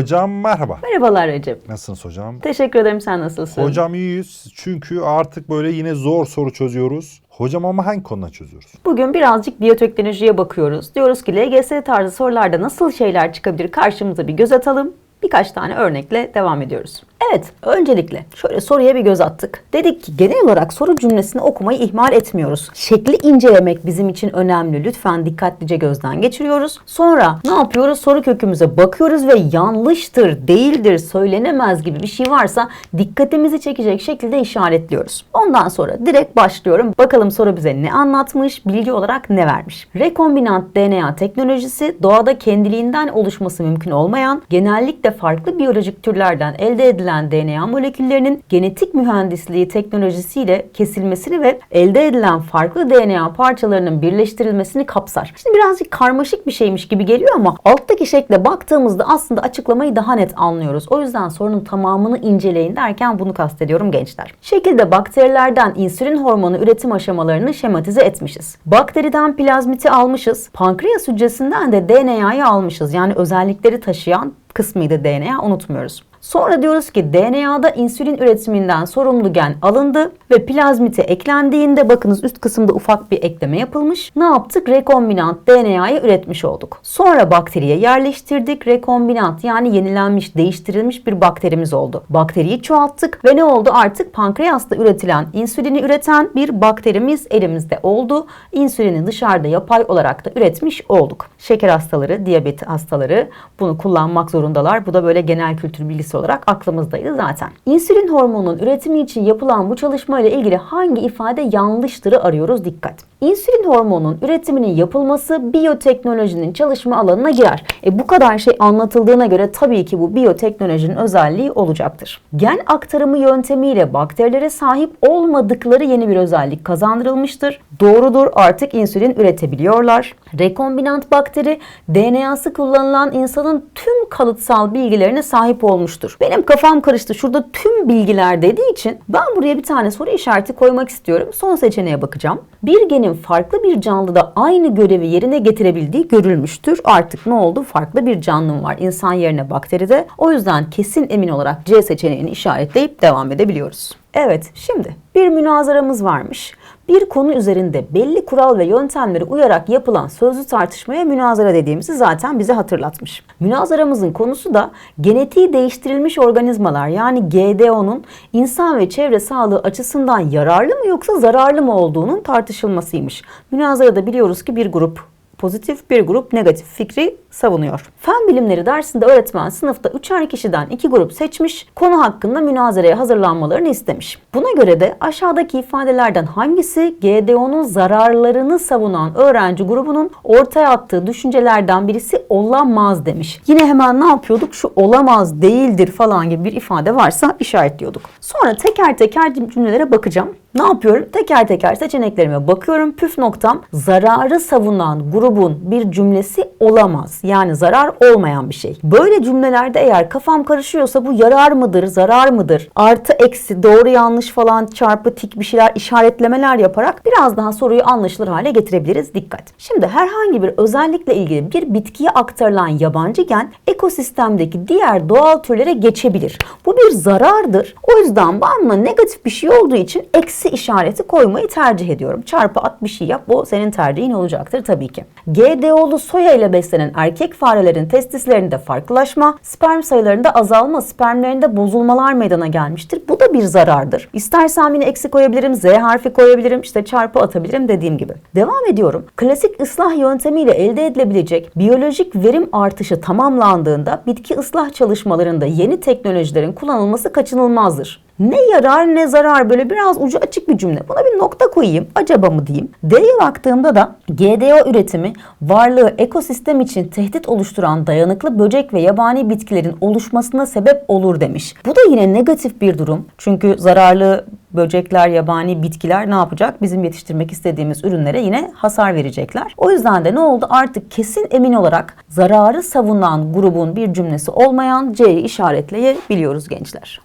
Hocam merhaba. Merhabalar Recep. Nasılsınız hocam? Teşekkür ederim sen nasılsın? Hocam iyiyiz çünkü artık böyle yine zor soru çözüyoruz. Hocam ama hangi konuda çözüyoruz? Bugün birazcık biyoteknolojiye bakıyoruz. Diyoruz ki LGS tarzı sorularda nasıl şeyler çıkabilir karşımıza bir göz atalım. Birkaç tane örnekle devam ediyoruz. Evet, öncelikle şöyle soruya bir göz attık. Dedik ki genel olarak soru cümlesini okumayı ihmal etmiyoruz. Şekli incelemek bizim için önemli. Lütfen dikkatlice gözden geçiriyoruz. Sonra ne yapıyoruz? Soru kökümüze bakıyoruz ve yanlıştır, değildir, söylenemez gibi bir şey varsa dikkatimizi çekecek şekilde işaretliyoruz. Ondan sonra direkt başlıyorum. Bakalım soru bize ne anlatmış, bilgi olarak ne vermiş. Rekombinant DNA teknolojisi doğada kendiliğinden oluşması mümkün olmayan, genellikle farklı biyolojik türlerden elde edilen DNA moleküllerinin genetik mühendisliği teknolojisiyle kesilmesini ve elde edilen farklı DNA parçalarının birleştirilmesini kapsar. Şimdi birazcık karmaşık bir şeymiş gibi geliyor ama alttaki şekle baktığımızda aslında açıklamayı daha net anlıyoruz. O yüzden sorunun tamamını inceleyin derken bunu kastediyorum gençler. Şekilde bakterilerden insülin hormonu üretim aşamalarını şematize etmişiz. Bakteriden plazmiti almışız. Pankreas hücresinden de DNA'yı almışız. Yani özellikleri taşıyan kısmıydı DNA unutmuyoruz. Sonra diyoruz ki DNA'da insülin üretiminden sorumlu gen alındı ve plazmite eklendiğinde bakınız üst kısımda ufak bir ekleme yapılmış. Ne yaptık? Rekombinant DNA'yı üretmiş olduk. Sonra bakteriye yerleştirdik. Rekombinant yani yenilenmiş, değiştirilmiş bir bakterimiz oldu. Bakteriyi çoğalttık ve ne oldu? Artık pankreasta üretilen insülini üreten bir bakterimiz elimizde oldu. İnsülini dışarıda yapay olarak da üretmiş olduk. Şeker hastaları, diyabet hastaları bunu kullanmak zorundalar. Bu da böyle genel kültür bilgisi olarak aklımızdaydı zaten. İnsülin hormonunun üretimi için yapılan bu çalışma ile ilgili hangi ifade yanlıştırı arıyoruz dikkat. İnsülin hormonunun üretiminin yapılması biyoteknolojinin çalışma alanına girer. E bu kadar şey anlatıldığına göre tabii ki bu biyoteknolojinin özelliği olacaktır. Gen aktarımı yöntemiyle bakterilere sahip olmadıkları yeni bir özellik kazandırılmıştır. Doğrudur artık insülin üretebiliyorlar. Rekombinant bakteri DNA'sı kullanılan insanın tüm kalıtsal bilgilerine sahip olmuştur. Benim kafam karıştı. Şurada tüm bilgiler dediği için ben buraya bir tane soru işareti koymak istiyorum. Son seçeneğe bakacağım. Bir genin farklı bir canlıda aynı görevi yerine getirebildiği görülmüştür. Artık ne oldu? Farklı bir canlım var insan yerine bakteride. O yüzden kesin emin olarak C seçeneğini işaretleyip devam edebiliyoruz. Evet, şimdi bir münazaramız varmış. Bir konu üzerinde belli kural ve yöntemlere uyarak yapılan sözlü tartışmaya münazara dediğimizi zaten bize hatırlatmış. Münazaramızın konusu da genetiği değiştirilmiş organizmalar yani GDO'nun insan ve çevre sağlığı açısından yararlı mı yoksa zararlı mı olduğunun tartışılmasıymış. Münazarada biliyoruz ki bir grup pozitif bir grup negatif fikri savunuyor. Fen bilimleri dersinde öğretmen sınıfta üçer kişiden iki grup seçmiş, konu hakkında münazaraya hazırlanmalarını istemiş. Buna göre de aşağıdaki ifadelerden hangisi GDO'nun zararlarını savunan öğrenci grubunun ortaya attığı düşüncelerden birisi olamaz demiş. Yine hemen ne yapıyorduk? Şu olamaz, değildir falan gibi bir ifade varsa işaretliyorduk. Sonra teker teker cümlelere bakacağım. Ne yapıyorum? Teker teker seçeneklerime bakıyorum. Püf noktam zararı savunan grubun bir cümlesi olamaz. Yani zarar olmayan bir şey. Böyle cümlelerde eğer kafam karışıyorsa bu yarar mıdır, zarar mıdır? Artı eksi, doğru yanlış falan çarpı tik bir şeyler işaretlemeler yaparak biraz daha soruyu anlaşılır hale getirebiliriz. Dikkat. Şimdi herhangi bir özellikle ilgili bir bitkiye aktarılan yabancı gen ekosistemdeki diğer doğal türlere geçebilir. Bu bir zarardır. O yüzden buna negatif bir şey olduğu için eksi işareti koymayı tercih ediyorum. Çarpı at bir şey yap bu senin tercihin olacaktır tabii ki. GDO'lu soya ile beslenen erkek farelerin testislerinde farklılaşma, sperm sayılarında azalma, spermlerinde bozulmalar meydana gelmiştir. Bu da bir zarardır. İstersen yine eksi koyabilirim, Z harfi koyabilirim, işte çarpı atabilirim dediğim gibi. Devam ediyorum. Klasik ıslah yöntemiyle elde edilebilecek biyolojik verim artışı tamamlandığında bitki ıslah çalışmalarında yeni teknolojilerin kullanılması kaçınılmazdır. Ne yarar ne zarar böyle biraz ucu açık bir cümle. Buna bir nokta koyayım. Acaba mı diyeyim. D'ye baktığımda da GDO üretimi varlığı ekosistem için tehdit oluşturan dayanıklı böcek ve yabani bitkilerin oluşmasına sebep olur demiş. Bu da yine negatif bir durum. Çünkü zararlı böcekler, yabani bitkiler ne yapacak? Bizim yetiştirmek istediğimiz ürünlere yine hasar verecekler. O yüzden de ne oldu? Artık kesin emin olarak zararı savunan grubun bir cümlesi olmayan C'yi işaretleyebiliyoruz gençler.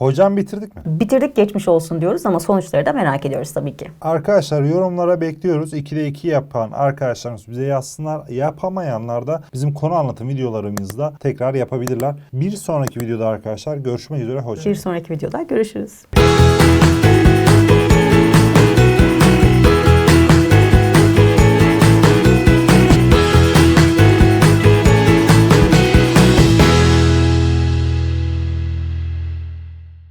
Hocam bitirdik mi? Bitirdik geçmiş olsun diyoruz ama sonuçları da merak ediyoruz tabii ki. Arkadaşlar yorumlara bekliyoruz. 2'de 2 yapan arkadaşlarımız bize yazsınlar. Yapamayanlar da bizim konu anlatım videolarımızda tekrar yapabilirler. Bir sonraki videoda arkadaşlar görüşmek üzere. Hoşçakalın. Bir sonraki videoda görüşürüz.